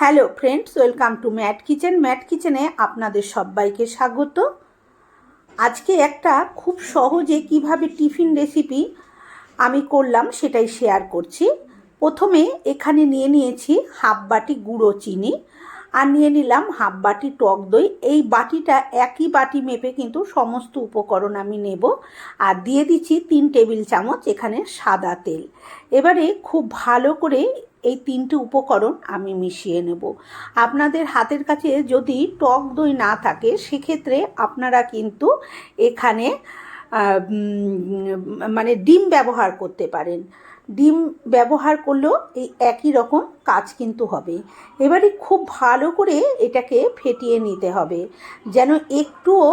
Hello friends, welcome to Mat Kitchen. Mat কিচেনে আপনাদের সবাইকে স্বাগত। আজকে একটা খুব সহজে কীভাবে টিফিন রেসিপি আমি করলাম সেটাই শেয়ার করছি। প্রথমে এখানে নিয়ে নিয়েছি হাফ বাটি গুঁড়ো চিনি। আর নিয়ে নিলাম হাফ বাটি টক দই। এই বাটিটা একই বাটি মেপে কিন্তু সমস্ত উপকরণ আমি নেব। আর দিয়ে দিচ্ছি তিন টেবিল চামচ এখানে সাদা তেল। এবারে খুব ভালো করে এই তিনটে উপকরণ আমি মিশিয়ে নেব। আপনাদের হাতের কাছে যদি টক দই না থাকে, সেক্ষেত্রে আপনারা কিন্তু এখানে মানে ডিম ব্যবহার করতে পারেন। ডিম ব্যবহার করলেও এই একই রকম কাজ কিন্তু হবে। এবারে খুব ভালো করে এটাকে ফেটিয়ে নিতে হবে, যেন একটুও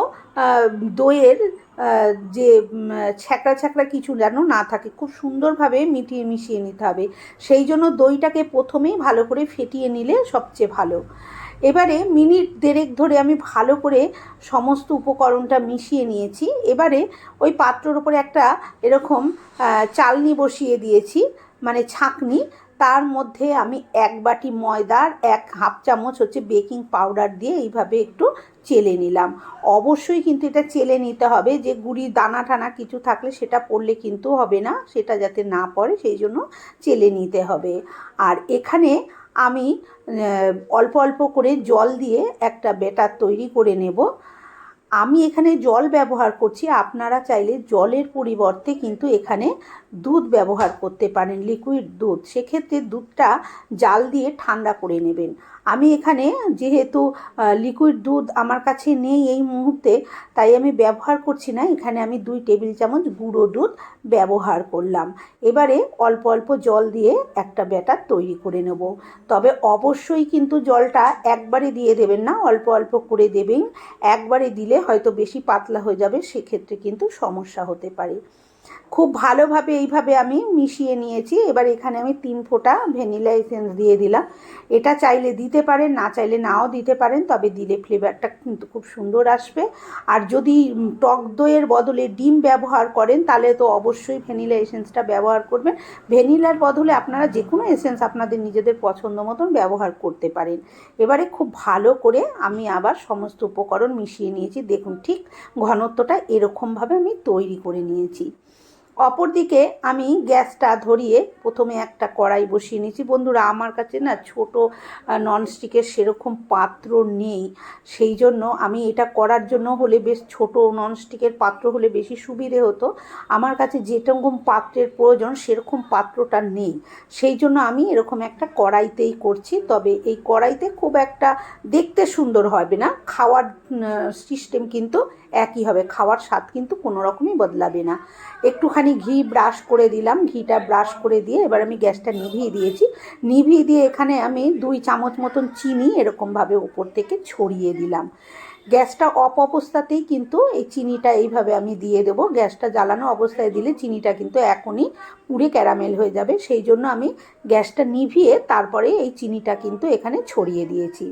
দইয়ের যে ছ্যাঁকড়া ছ্যাঁকড়া কিছু যেন না থাকে, খুব সুন্দরভাবে মিটিয়ে মিশিয়ে নিতে হবে। সেই জন্য দইটাকে প্রথমেই ভালো করে ফেটিয়ে নিলে সবচেয়ে ভালো। এবারে মিনিট দেড়েক ধরে আমি ভালো করে সমস্ত উপকরণটা মিশিয়ে নিয়েছি। এবারে ওই পাত্রর ওপরে একটা এরকম চালনি বসিয়ে দিয়েছি মানে ছাঁকনি। তার মধ্যে আমি এক বাটি ময়দার, এক হাফ চামচ হচ্ছে বেকিং পাউডার দিয়ে এইভাবে একটু চেলে নিলাম। অবশ্যই কিন্তু এটা চেলে নিতে হবে, যে গুড়ি দানা টানা কিছু থাকলে সেটা পড়লে কিন্তু হবে না, সেটা যাতে না পড়ে, সেই জন্য চেলে নিতে হবে। আর এখানে আমি অল্প অল্প করে জল দিয়ে একটা ব্যাটার তৈরি করে নেব। আমি এখানে জল ব্যবহার করছি। আপনারা চাইলে জলের পরিবর্তে কিন্তু এখানে দুধ ব্যবহার করতে পারেন লিকুইড দুধ। সেক্ষেত্রে দুধটা জাল দিয়ে ঠান্ডা করে নেবেন। আমি এখানে যেহেতু লিকুইড দুধ আমার কাছে নেই এই মুহূর্তে, তাই আমি ব্যবহার করছি না। এখানে আমি দুই টেবিল চামচ গুঁড়ো দুধ ব্যবহার করলাম। এবারে অল্প অল্প জল দিয়ে একটা ব্যাটার তৈরি করে নেব। তবে অবশ্যই কিন্তু জলটা একবারে দিয়ে দেবেন না, অল্প অল্প করে দেবেন। একবারে দিলে হয়তো বেশি পাতলা হয়ে যাবে, সেক্ষেত্রে কিন্তু সমস্যা হতে পারে। খুব ভালোভাবে এইভাবে আমি মিশিয়ে নিয়েছি। এবার এখানে আমি তিন ফোঁটা ভ্যানিলা এসেন্স দিয়ে দিলাম। এটা চাইলে দিতে পারেন, না চাইলে নাও দিতে পারেন, তবে দিলে ফ্লেভারটা কিন্তু খুব সুন্দর আসবে। আর যদি টক দইয়ের বদলে ডিম ব্যবহার করেন, তাহলে তো অবশ্যই ভ্যানিলা এসেন্সটা ব্যবহার করবেন। ভ্যানিলার বদলে আপনারা যে কোনো এসেন্স আপনাদের নিজেদের পছন্দ মতন ব্যবহার করতে পারেন। এবারে খুব ভালো করে আমি আবার সমস্ত উপকরণ মিশিয়ে নিয়েছি। দেখুন ঠিক ঘনত্বটা এরকমভাবে আমি তৈরি করে নিয়েছি। অপরদিকে আমি গ্যাসটা ধরিয়ে প্রথমে একটা কড়াই বসিয়ে নিয়েছি। বন্ধুরা, আমার কাছে না ছোট ননস্টিকের সেরকম পাত্র নেই। সেই জন্য আমি এটা করার জন্য হলে বেশ ছোট ননস্টিকের পাত্র হলে বেশি সুবিধে হতো। আমার কাছে যেরকম পাত্রের প্রয়োজন সেরকম পাত্রটা নেই। সেই জন্য আমি এরকম একটা কড়াইতেই করছি। তবে এই কড়াইতে খুব একটা দেখতে সুন্দর হবে না। খাওয়ার সিস্টেম কিন্তু একই হবে। খাওয়ার স্বাদ কিন্তু কোনো রকমই বদলাবে না। একটুখানি ঘি ব্রাশ করে দিলাম। ঘিটা ব্রাশ করে দিয়ে এবার আমি গ্যাসটা নিভিয়ে দিয়েছি। নিভিয়ে দিয়ে এখানে আমি দুই চামচ মতন চিনি এরকমভাবে উপর থেকে ছড়িয়ে দিলাম। গ্যাসটা অপ অবস্থাতেই কিন্তু এই চিনিটা এইভাবে আমি দিয়ে দেবো। গ্যাসটা জ্বালানো অবস্থায় দিলে চিনিটা কিন্তু এখনই পুড়ে ক্যারামেল হয়ে যাবে। সেই জন্য আমি গ্যাসটা নিভিয়ে তারপরে এই চিনিটা কিন্তু এখানে ছড়িয়ে দিয়েছি।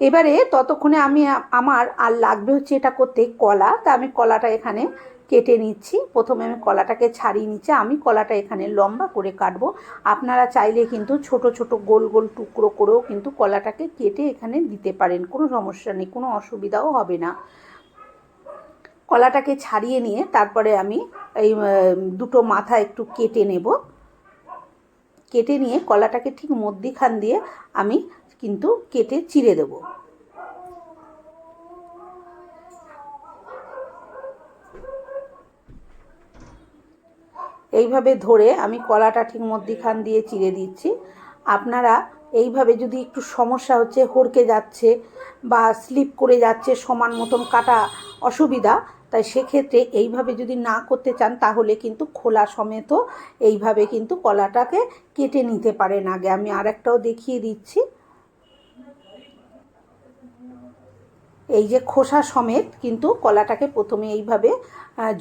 এবারে ততক্ষণে আমি আমার আর লাগবে হচ্ছে এটা করতে কলা। তা আমি কলাটা এখানে কেটে নিচ্ছি। প্রথমে আমি কলাটাকে ছাড়িয়ে নিচ্ছি। আমি কলাটা এখানে লম্বা করে কাটবো। আপনারা চাইলে কিন্তু ছোট ছোট, গোল গোল টুকরো করেও কিন্তু কলাটাকে কেটে এখানে দিতে পারেন। কোনো সমস্যা নেই, কোনো অসুবিধাও হবে না। কলাটাকে ছাড়িয়ে নিয়ে তারপরে আমি এই দুটো মাথা একটু কেটে নেব। কেটে নিয়ে কলাটাকে ঠিক মধ্যিখান দিয়ে আমি কিন্তু কেটে চিড়ে দেবো। এইভাবে ধরে আমি কলাটা ঠিক মধ্যিখান দিয়ে চিড়ে দিচ্ছি। আপনারা এইভাবে যদি একটু সমস্যা হচ্ছে, হড়কে যাচ্ছে বা স্লিপ করে যাচ্ছে সমান মতন কাটা অসুবিধা, তাই সেক্ষেত্রে এইভাবে যদি না করতে চান, তাহলে কিন্তু খোলা সমেত এইভাবে কিন্তু কলাটাকে কেটে নিতে পারেন। আগে আমি আরেকটাও দেখিয়ে দিচ্ছি। এই যে খোসা সমেত কিন্তু কলাটাকে প্রথমে এইভাবে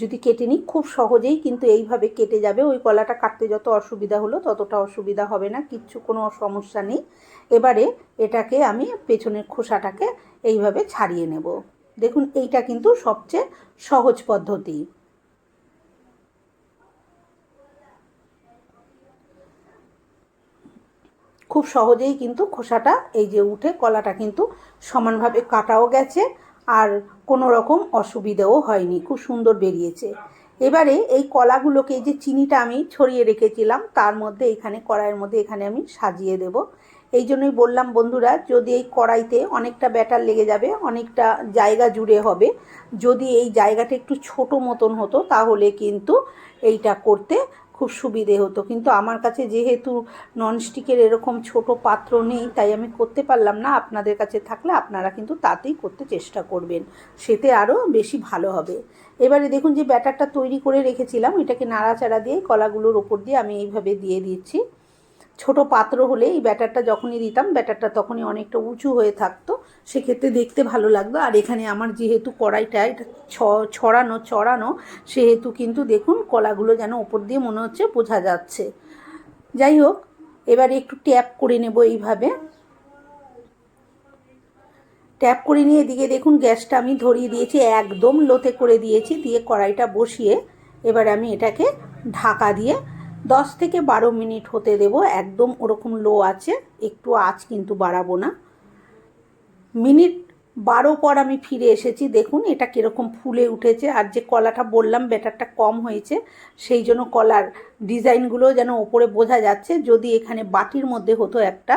যদি কেটে নিই খুব সহজেই কিন্তু এইভাবে কেটে যাবে। ওই কলাটা কাটতে যত অসুবিধা হলো ততটা অসুবিধা হবে না, কিচ্ছু কোনো সমস্যা নেই। এবারে এটাকে আমি পেছনের খোসাটাকে এইভাবে ছাড়িয়ে নেব। দেখুন এইটা কিন্তু সবচেয়ে সহজ পদ্ধতি। খুব সহজেই কিন্তু খোসাটা এই যে উঠে কলাটা কিন্তু সমানভাবে কাটাও গেছে আর কোনো রকম অসুবিধাও হয়নি, খুব সুন্দর বেরিয়েছে। এবারে এই কলাগুলোকে যে চিনিটা আমি ছড়িয়ে রেখেছিলাম, তার মধ্যে এখানে, কড়াইয়ের মধ্যে এখানে আমি সাজিয়ে দেব। এই জন্যই বললাম বন্ধুরা, যদি এই কড়াইতে অনেকটা ব্যাটার লেগে যাবে, অনেকটা জায়গা জুড়ে হবে, যদি এই জায়গাটা একটু ছোট মতন হতো, তাহলে কিন্তু এইটা করতে খুব সুবিধে হতো। কিন্তু আমার কাছে যেহেতু ননস্টিকের এরকম ছোট পাত্র নেই, তাই আমি করতে পারলাম না। আপনাদের কাছে থাকলে আপনারা কিন্তু তাতেই করতে চেষ্টা করবেন। সেতে আরও বেশি ভালো হবে। এবারে দেখুন যে ব্যাটারটা তৈরি করে রেখেছিলাম, এটাকে নাড়াচাড়া দিয়ে কলাগুলোর ওপর দিয়ে আমি এইভাবে দিয়ে দিচ্ছি। ছোট পাত্র হলে এই ব্যাটারটা যখনই দিতাম, ব্যাটারটা তখনই অনেকটা উঁচু হয়ে থাকতো। সেক্ষেত্রে দেখতে ভালো লাগতো। আর এখানে আমার যেহেতু কড়াইটা, এটা ছড়ানো, চড়ানো, সেহেতু কিন্তু দেখুন কলাগুলো যেন ওপর দিয়ে মনে হচ্ছে বোঝা যাচ্ছে। যাই হোক, এবারে একটু ট্যাপ করে নেব এইভাবে। ট্যাপ করে নিয়ে এদিকে দেখুন গ্যাসটা আমি ধরিয়ে দিয়েছি, একদম লোতে করে দিয়েছি, দিয়ে কড়াইটা বসিয়ে এবার আমি এটাকে ঢাকা দিয়ে দশ থেকে বারো মিনিট হতে দেব, একদম ওরকম লো আছে, একটু আঁচ কিন্তু বাড়াবো না। মিনিট বারো পর আমি ফিরে এসেছি, দেখুন এটা কীরকম ফুলে উঠেছে, আর যে কলাটা বললাম ব্যাটারটা কম হয়েছে, সেই জন্য কলার ডিজাইনগুলো যেন ওপরে বোঝা যাচ্ছে, যদি এখানে বাটির মধ্যে হতো একটা,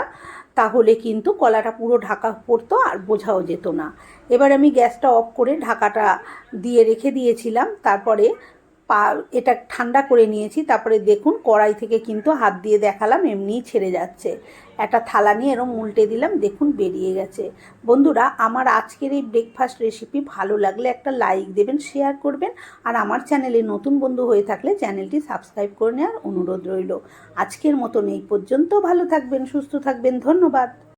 তাহলে কিন্তু কলাটা পুরো ঢাকা পড়তো আর বোঝাও যেত না। এবার আমি গ্যাসটা অফ করে ঢাকাটা দিয়ে রেখে দিয়েছিলাম, তারপরে পা, এটা ঠান্ডা করে নিয়েছি, তারপরে দেখুন কড়াই থেকে কিন্তু হাত দিয়ে দেখালাম, এমনিই ছেড়ে যাচ্ছে। একটা থালা নিয়ে এরম উল্টে দিলাম, দেখুন বেরিয়ে গেছে। বন্ধুরা, আমার আজকের এই ব্রেকফাস্ট রেসিপি ভালো লাগলে একটা লাইক দেবেন শেয়ার করবেন, আর আমার চ্যানেলে নতুন বন্ধু হয়ে থাকলে চ্যানেলটি সাবস্ক্রাইব করে নেওয়ার অনুরোধ রইল। আজকের মতন এই পর্যন্ত, ভালো থাকবেন, সুস্থ থাকবেন, ধন্যবাদ।